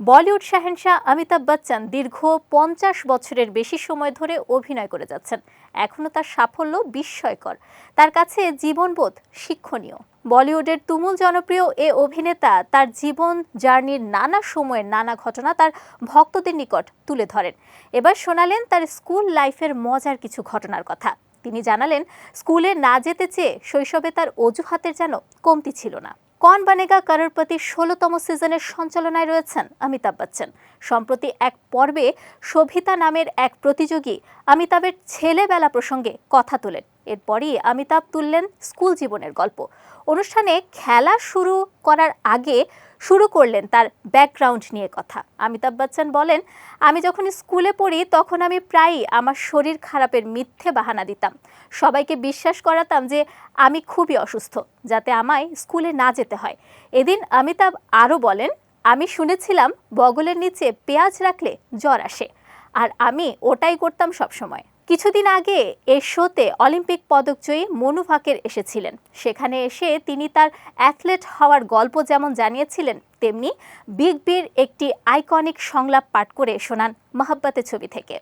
বলিউড শাহেনশাহ অমিতাভ বচ্চন দীর্ঘ পঞ্চাশ বছরের বেশি সময় ধরে অভিনয় করে যাচ্ছেন। এখনও তার সাফল্য বিস্ময়কর। তার কাছে জীবনবোধ শিক্ষণীয়। বলিউডের তুমুল জনপ্রিয় এ অভিনেতা তার জীবন জার্নির নানা সময়ের নানা ঘটনা তার ভক্তদের নিকট তুলে ধরেন। এবার শোনালেন তার স্কুল লাইফের মজার কিছু ঘটনার কথা। তিনি জানালেন, স্কুলে না যেতে চেয়ে শৈশবে তার অজুহাতের যেন কমতি ছিল না। কন বানেগা করোড়পতি ষোলোতম সিজনের সঞ্চালনায় রয়েছেন অমিতাভ বচ্চন। সম্প্রতি এক পর্বে শোভিতা নামের এক প্রতিযোগী অমিতাভের ছেলেবেলা প্রসঙ্গে কথা তোলেন। এরপরই অমিতাভ তুললেন স্কুল জীবনের গল্প। অনুষ্ঠানে খেলা শুরু করার আগে শুরু করলেন তার ব্যাকগ্রাউন্ড নিয়ে কথা। অমিতাভ বচ্চন বলেন, আমি যখন স্কুলে পড়ি তখন আমি প্রায়ই আমার শরীর খারাপের মিথ্যে বাহানা দিতাম। সবাইকে বিশ্বাস করাতাম যে আমি খুবই অসুস্থ, যাতে আমায় স্কুলে না যেতে হয়। এদিন অমিতাভ আরও বলেন, আমি শুনেছিলাম বগলের নিচে পেঁয়াজ রাখলে জ্বর আসে, আর আমি ওটাই করতাম সবসময়। কিছুদিন আগে এ শোতে অলিম্পিক পদকজয়ী মনু ভাকের এসেছিলেন। সেখানে এসে তিনি তার অ্যাথলেট হওয়ার গল্প যেমন জানিয়েছিলেন, তেমনি বিগ বির একটি আইকনিক সংলাপ পাঠ করে শোনান মহাব্বাতে ছবি থেকে।